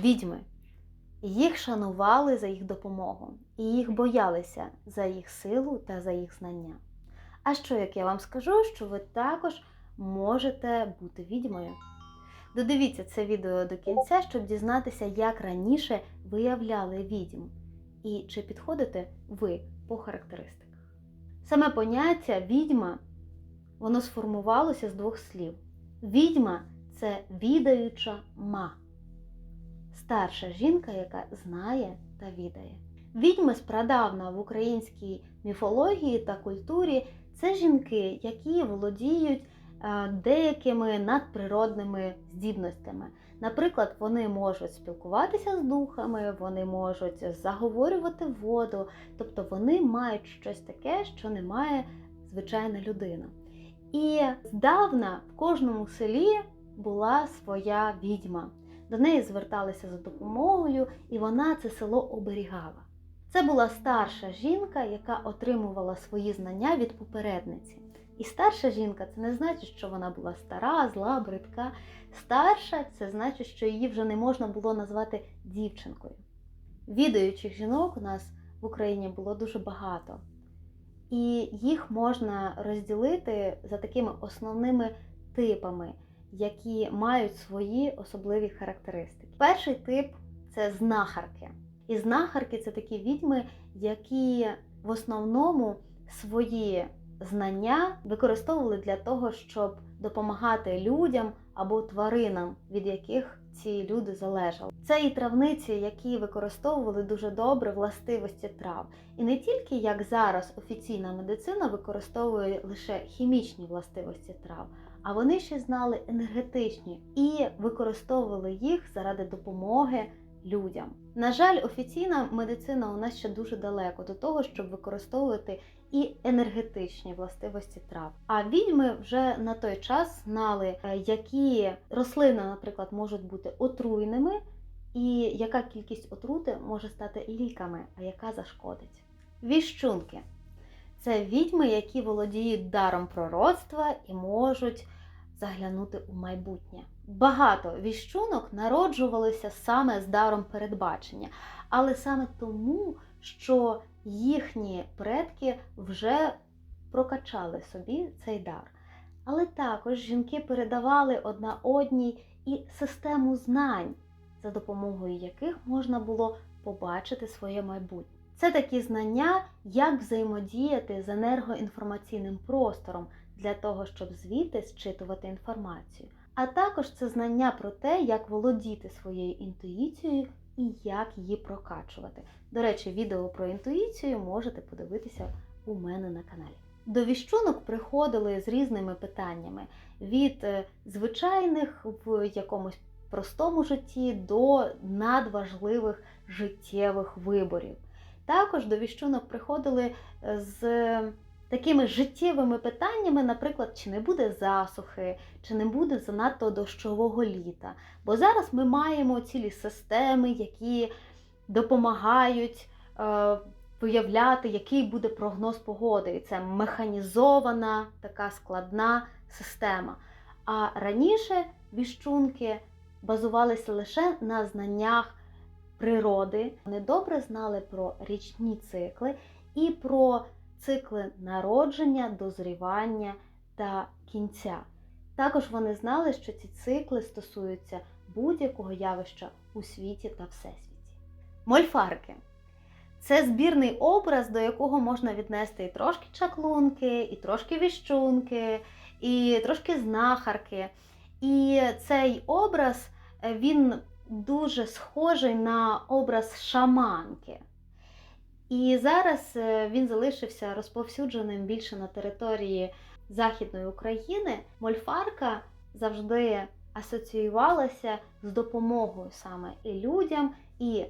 відьми. Їх шанували за їх допомогу, і їх боялися за їх силу та за їх знання. А що, як я вам скажу, що ви також можете бути відьмою? Додивіться це відео до кінця, щоб дізнатися, як раніше виявляли відьм і чи підходите ви по характеристиках. Саме поняття відьма воно сформувалося з двох слів. Відьма це відаюча ма, старша жінка, яка знає та відає. Відьми спрадавна в українській міфології та культурі це жінки, які володіють е, деякими надприродними здібностями. Наприклад, вони можуть спілкуватися з духами, вони можуть заговорювати воду, тобто вони мають щось таке, що не має звичайна людина. І здавна в кожному селі була своя відьма. До неї зверталися за допомогою, і вона це село оберігала. Це була старша жінка, яка отримувала свої знання від попередниці. І старша жінка це не значить, що вона була стара, зла, бридка. Старша це значить, що її вже не можна було назвати дівчинкою. Відаючих жінок у нас в Україні було дуже багато. І їх можна розділити за такими основними типами, які мають свої особливі характеристики. Перший тип це знахарки. І знахарки це такі відьми, які в основному свої знання використовували для того, щоб допомагати людям або тваринам, від яких ці люди залежали. Це і травниці, які використовували дуже добре властивості трав. І не тільки як зараз офіційна медицина використовує лише хімічні властивості трав, а вони ще знали енергетичні і використовували їх заради допомоги людям. На жаль, офіційна медицина у нас ще дуже далеко до того, щоб використовувати і енергетичні властивості трав. А відьми вже на той час знали, е, які рослини, наприклад, можуть бути отруйними, і яка кількість отрути може стати ліками, а яка зашкодить. Віщунки це відьми, які володіють даром пророцтва і можуть заглянути у майбутнє. Багато віщунок народжувалися саме з даром передбачення, але саме тому, що їхні предки вже прокачали собі цей дар. Але також жінки передавали одна одній і систему знань, за допомогою яких можна було побачити своє майбутнє. Це такі знання, як взаємодіяти з енергоінформаційним простором для того, щоб звідти зчитувати інформацію. А також це знання про те, як володіти своєю інтуїцією і як її прокачувати. До речі, відео про інтуїцію можете подивитися у мене на каналі. До віщунок приходили з різними питаннями: від е, звичайних в якомусь простому житті до надважливих життєвих виборів. Також до віщунок приходили з такими життєвими питаннями, наприклад, чи не буде засухи, чи не буде занадто дощового літа. Бо зараз ми маємо цілі системи, які допомагають е, виявляти, який буде прогноз погоди. І це механізована така складна система. А раніше віщунки базувалися лише на знаннях природи. Вони добре знали про річні цикли і про цикли народження, дозрівання та кінця. Також вони знали, що ці цикли стосуються будь-якого явища у світі та всесвіті. Мольфарки це збірний образ, до якого можна віднести і трошки чаклунки, і трошки віщунки, і трошки знахарки. І цей образ він дуже схожий на образ шаманки. І зараз е, він залишився розповсюдженим більше на території Західної України. Мольфарка завжди асоціювалася з допомогою саме і людям, і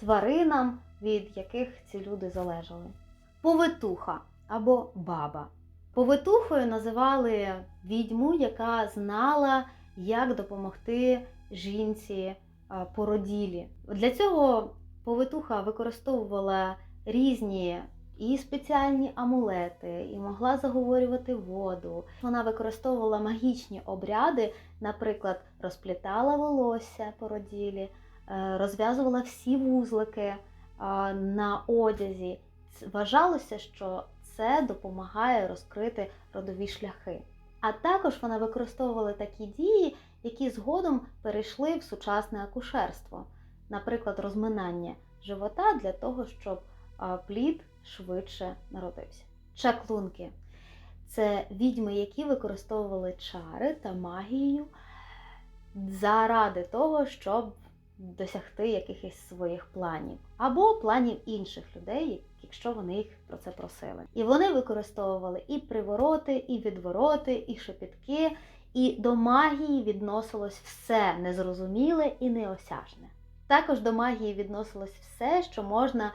тваринам, від яких ці люди залежали. Повитуха або баба. Повитухою називали відьму, яка знала, як допомогти жінці породілі. Для цього повитуха використовувала різні і спеціальні амулети, і могла заговорювати воду. Вона використовувала магічні обряди, наприклад, розплітала волосся породілі, е, розв'язувала всі вузлики е, на одязі. Вважалося, що це допомагає розкрити родові шляхи. А також вона використовувала такі дії, які згодом перейшли в сучасне акушерство, наприклад, розминання живота для того, щоб плід швидше народився. Чаклунки це відьми, які використовували чари та магію заради того, щоб досягти якихось своїх планів, або планів інших людей, якщо вони їх про це просили. І вони використовували і привороти, і відвороти, і шепітки, і до магії відносилось все незрозуміле і неосяжне. Також до магії відносилось все, що можна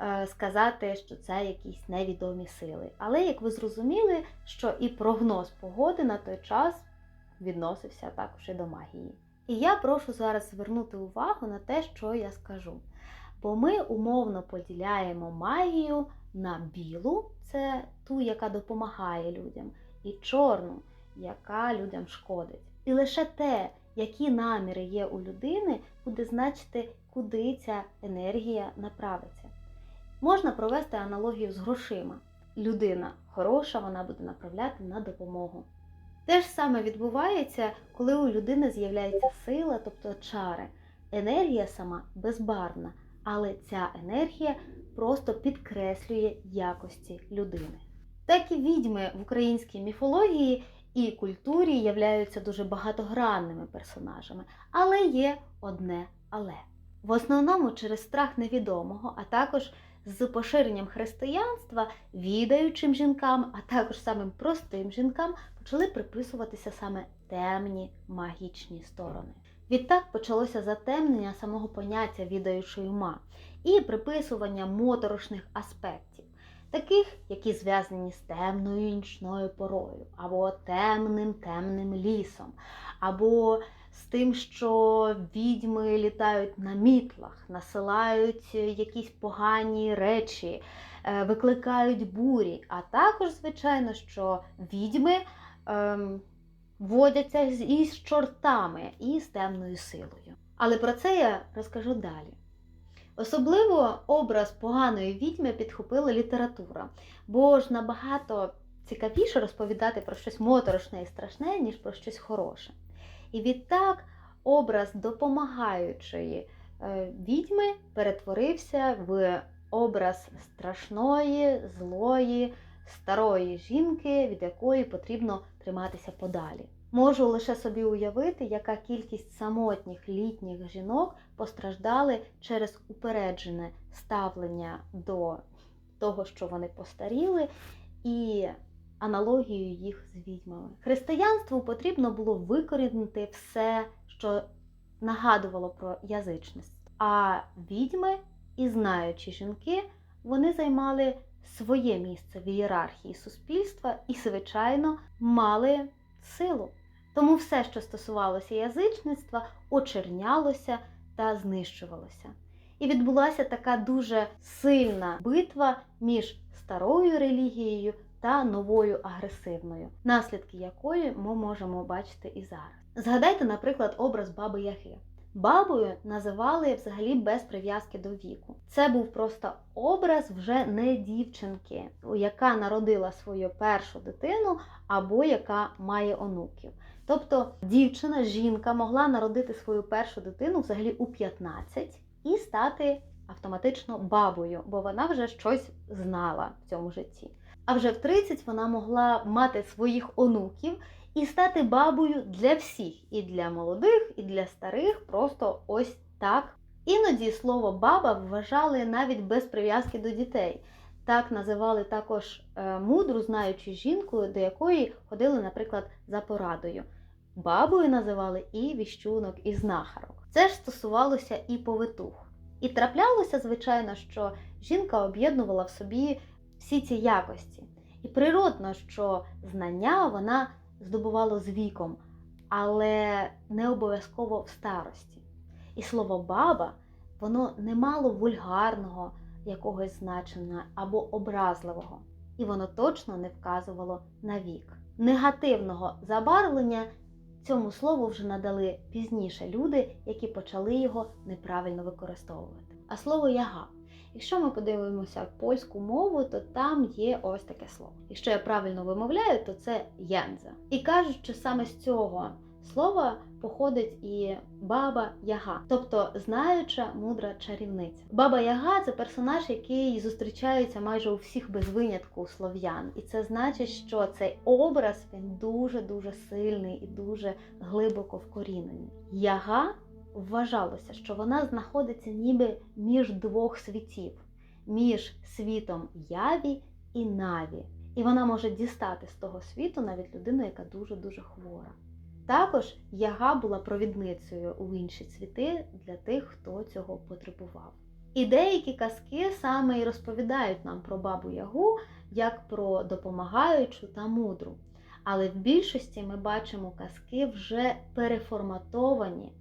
е, сказати, що це якісь невідомі сили. Але як ви зрозуміли, що і прогноз погоди на той час відносився також і до магії. І я прошу зараз звернути увагу на те, що я скажу. Бо ми умовно поділяємо магію на білу, це ту, яка допомагає людям, і чорну, яка людям шкодить. І лише те, які наміри є у людини, буде значити, куди ця енергія направиться. Можна провести аналогію з грошима. Людина хороша, вона буде направляти на допомогу. Те ж саме відбувається, коли у людини з'являється сила, тобто чари. Енергія сама безбарвна, але ця енергія просто підкреслює якості людини. Так і відьми в українській міфології і культурі являються дуже багатогранними персонажами, але є одне але. В основному через страх невідомого, а також з поширенням християнства відаючим жінкам, а також самим простим жінкам почали приписуватися саме темні магічні сторони. Відтак почалося затемнення самого поняття відаючої ума і приписування моторошних аспектів, таких, які зв'язані з темною нічною порою, або темним темним лісом, або з тим, що відьми літають на мітлах, насилають якісь погані речі, е, викликають бурі. А також, звичайно, що відьми ем, водяться з- і з чортами, і з темною силою. Але про це я розкажу далі. Особливо образ поганої відьми підхопила література, бо ж набагато цікавіше розповідати про щось моторошне і страшне, ніж про щось хороше. І відтак образ допомагаючої е, відьми перетворився в образ страшної, злої, старої жінки, від якої потрібно триматися подалі. Можу лише собі уявити, яка кількість самотніх літніх жінок постраждали через упереджене ставлення до того, що вони постаріли, і аналогію їх з відьмами. Християнству потрібно було викорінити все, що нагадувало про язичність. А відьми і знаючі жінки вони займали своє місце в ієрархії суспільства і, звичайно, мали силу. Тому все, що стосувалося язичництва, очернялося та знищувалося. І відбулася така дуже сильна битва між старою релігією та новою агресивною, наслідки якої ми можемо бачити і зараз. Згадайте, наприклад, образ баби Яги. Бабою називали взагалі без прив'язки до віку. Це був просто образ вже не дівчинки, яка народила свою першу дитину або яка має онуків. Тобто дівчина, жінка могла народити свою першу дитину взагалі у 15 і стати автоматично бабою, бо вона вже щось знала в цьому житті. А вже в 30 вона могла мати своїх онуків і стати бабою для всіх, і для молодих, і для старих, просто ось так. Іноді слово баба вважали навіть без прив'язки до дітей. Так називали також е, мудру, знаючу жінку, до якої ходили, наприклад, за порадою. Бабою називали і віщунок, і знахарок. Це ж стосувалося і повитух. І траплялося, звичайно, що жінка об'єднувала в собі всі ці якості. І природно, що знання вона здобувала з віком, але не обов'язково в старості. І слово баба воно не мало вульгарного якогось значення або образливого, і воно точно не вказувало на вік. Негативного забарвлення Цьому слову вже надали пізніше люди, які почали його неправильно використовувати. А слово яга. Якщо ми подивимося польську мову, то там є ось таке слово. Якщо я правильно вимовляю, то це янза. І кажуть, що саме з цього слова походить і баба Яга, тобто знаюча мудра чарівниця. Баба Яга це персонаж, який зустрічається майже у всіх без винятку слов'ян, і це значить, що цей образ він дуже дуже сильний і дуже глибоко вкорінений. Яга вважалося, що вона знаходиться ніби між двох світів, між світом яві і наві. І вона може дістати з того світу навіть людину, яка дуже дуже хвора. Також яга була провідницею у інші світи для тих, хто цього потребував. І деякі казки саме і розповідають нам про бабу Ягу як про допомагаючу та мудру. Але в більшості ми бачимо казки вже переформатовані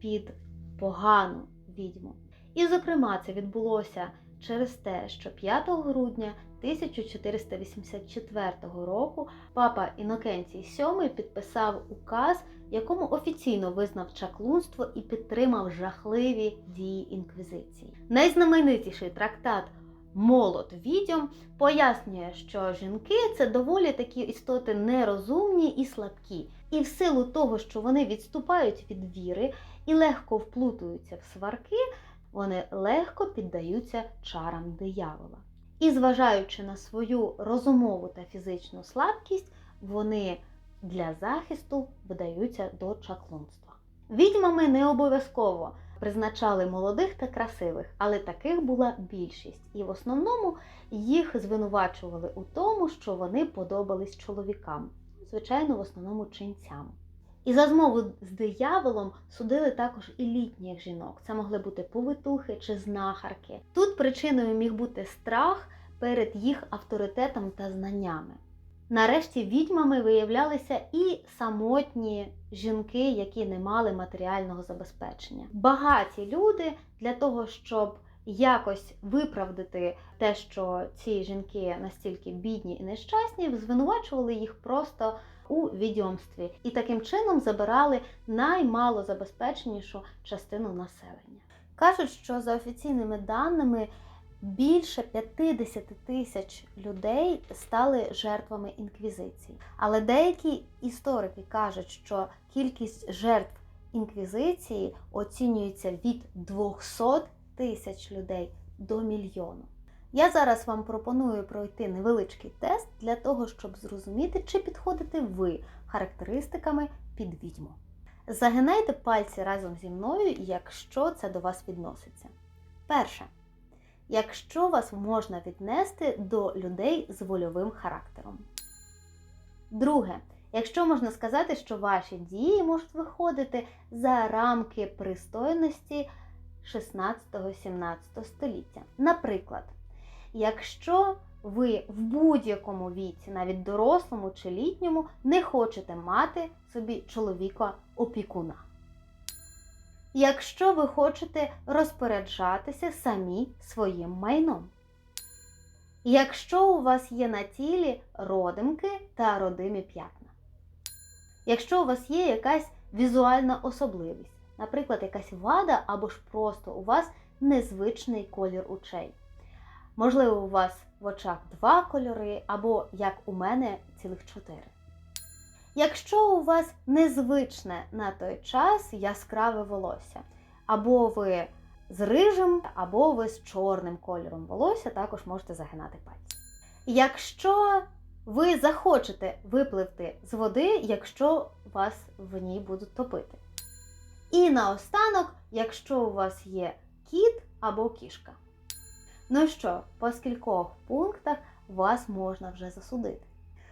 під погану відьму. І, зокрема, це відбулося через те, що 5 грудня 1484 року папа Інокенцій VII підписав указ, якому офіційно визнав чаклунство і підтримав жахливі дії інквізиції. Найзнаменитіший трактат Молот відьом пояснює, що жінки це доволі такі істоти нерозумні і слабкі, і в силу того, що вони відступають від віри і легко вплутуються в сварки, вони легко піддаються чарам диявола. І зважаючи на свою розумову та фізичну слабкість, вони для захисту вдаються до чаклунства. Відьмами не обов'язково призначали молодих та красивих, але таких була більшість, і в основному їх звинувачували у тому, що вони подобались чоловікам, звичайно, в основному ченцям. І за змову з дияволом судили також і літніх жінок. Це могли бути повитухи чи знахарки. Тут причиною міг бути страх перед їх авторитетом та знаннями. Нарешті відьмами виявлялися і самотні жінки, які не мали матеріального забезпечення. Багаті люди для того, щоб якось виправдати те, що ці жінки настільки бідні і нещасні, звинувачували їх просто у відьомстві і таким чином забирали наймалозабезпеченішу частину населення. Кажуть, що за офіційними даними більше 50 тисяч людей стали жертвами інквізиції. Але деякі історики кажуть, що кількість жертв інквізиції оцінюється від 200 тисяч людей до мільйону. Я зараз вам пропоную пройти невеличкий тест для того, щоб зрозуміти, чи підходите ви характеристиками під відьму. Загинайте пальці разом зі мною, якщо це до вас відноситься. Перше. Якщо вас можна віднести до людей з вольовим характером. Друге. Якщо можна сказати, що ваші дії можуть виходити за рамки пристойності 16-17 століття. Наприклад, якщо ви в будь-якому віці, навіть дорослому чи літньому, не хочете мати собі чоловіка-опікуна. Якщо ви хочете розпоряджатися самі своїм майном. Якщо у вас є на тілі родимки та родимі п'ятна. Якщо у вас є якась візуальна особливість, наприклад, якась вада або ж просто у вас незвичний колір очей. Можливо, у вас в очах два кольори, або, як у мене, цілих чотири. Якщо у вас незвичне на той час яскраве волосся, або ви з рижим, або ви з чорним кольором волосся, також можете загинати пальці. Якщо ви захочете випливти з води, якщо вас в ній будуть топити. І наостанок, якщо у вас є кіт або кішка. Ну що, по скількох пунктах вас можна вже засудити?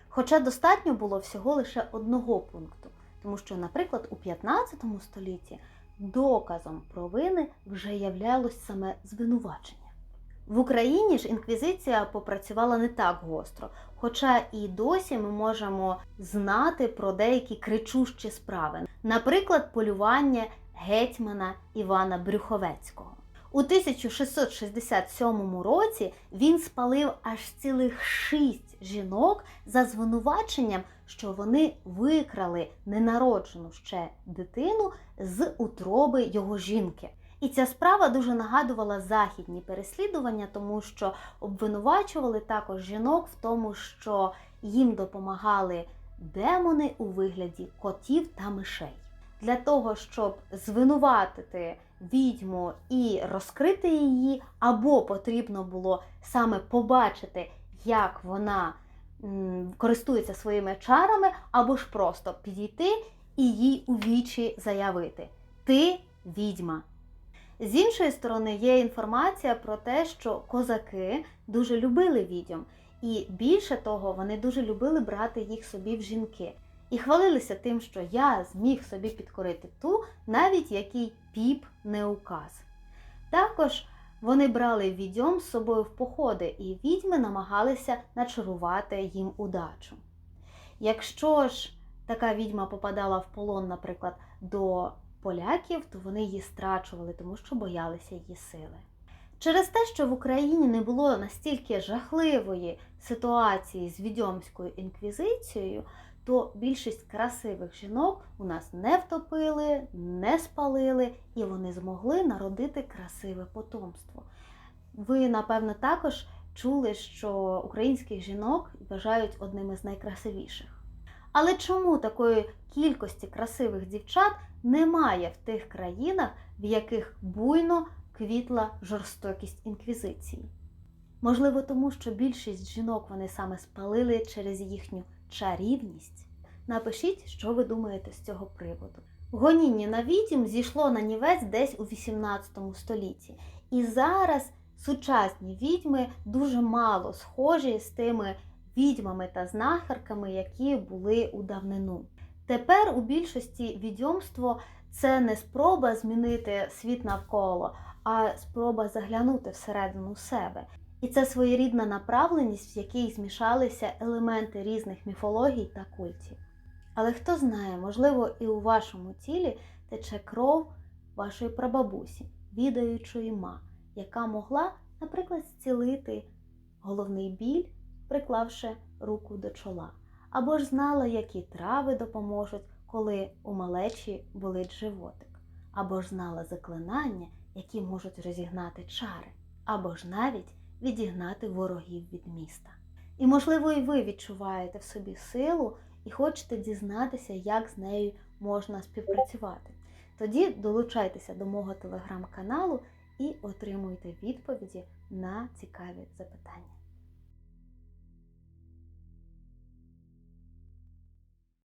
Хоча достатньо було всього лише одного пункту, тому що, наприклад, у 15 столітті доказом провини вже являлось саме звинувачення. В Україні ж інквізиція попрацювала не так гостро, хоча і досі ми можемо знати про деякі кричущі справи, наприклад, полювання гетьмана Івана Брюховецького. У 1667 році він спалив аж цілих шість жінок за звинуваченням, що вони викрали ненароджену ще дитину з утроби його жінки. І ця справа дуже нагадувала західні переслідування, тому що обвинувачували також жінок в тому, що їм допомагали демони у вигляді котів та мишей. Для того, щоб звинуватити відьму і розкрити її, або потрібно було саме побачити, як вона користується своїми чарами, або ж просто підійти і їй у вічі заявити: Ти відьма. З іншої сторони, є інформація про те, що козаки дуже любили відьом, і більше того, вони дуже любили брати їх собі в жінки. І хвалилися тим, що я зміг собі підкорити ту, навіть який піп не указ. Також вони брали відьом з собою в походи, і відьми намагалися начарувати їм удачу. Якщо ж така відьма попадала в полон, наприклад, до поляків, то вони її страчували, тому що боялися її сили. Через те, що в Україні не було настільки жахливої ситуації з відьомською інквізицією, то більшість красивих жінок у нас не втопили, не спалили, і вони змогли народити красиве потомство. Ви, напевно, також чули, що українських жінок вважають одними з найкрасивіших. Але чому такої кількості красивих дівчат немає в тих країнах, в яких буйно квітла жорстокість інквізиції? Можливо, тому що більшість жінок вони саме спалили через їхню чарівність. Напишіть, що ви думаєте з цього приводу. Гоніння на відьм зійшло на нівець десь у 18 столітті. І зараз сучасні відьми дуже мало схожі з тими відьмами та знахарками, які були у давнину. Тепер у більшості відьомство це не спроба змінити світ навколо, а спроба заглянути всередину себе. І це своєрідна направленість, в якій змішалися елементи різних міфологій та культів. Але хто знає, можливо, і у вашому тілі тече кров вашої прабабусі, відаючої ма, яка могла, наприклад, зцілити головний біль, приклавши руку до чола, або ж знала, які трави допоможуть, коли у малечі болить животик, або ж знала заклинання, які можуть розігнати чари, або ж навіть відігнати ворогів від міста. І, можливо, і ви відчуваєте в собі силу і хочете дізнатися, як з нею можна співпрацювати. Тоді долучайтеся до мого телеграм-каналу і отримуйте відповіді на цікаві запитання.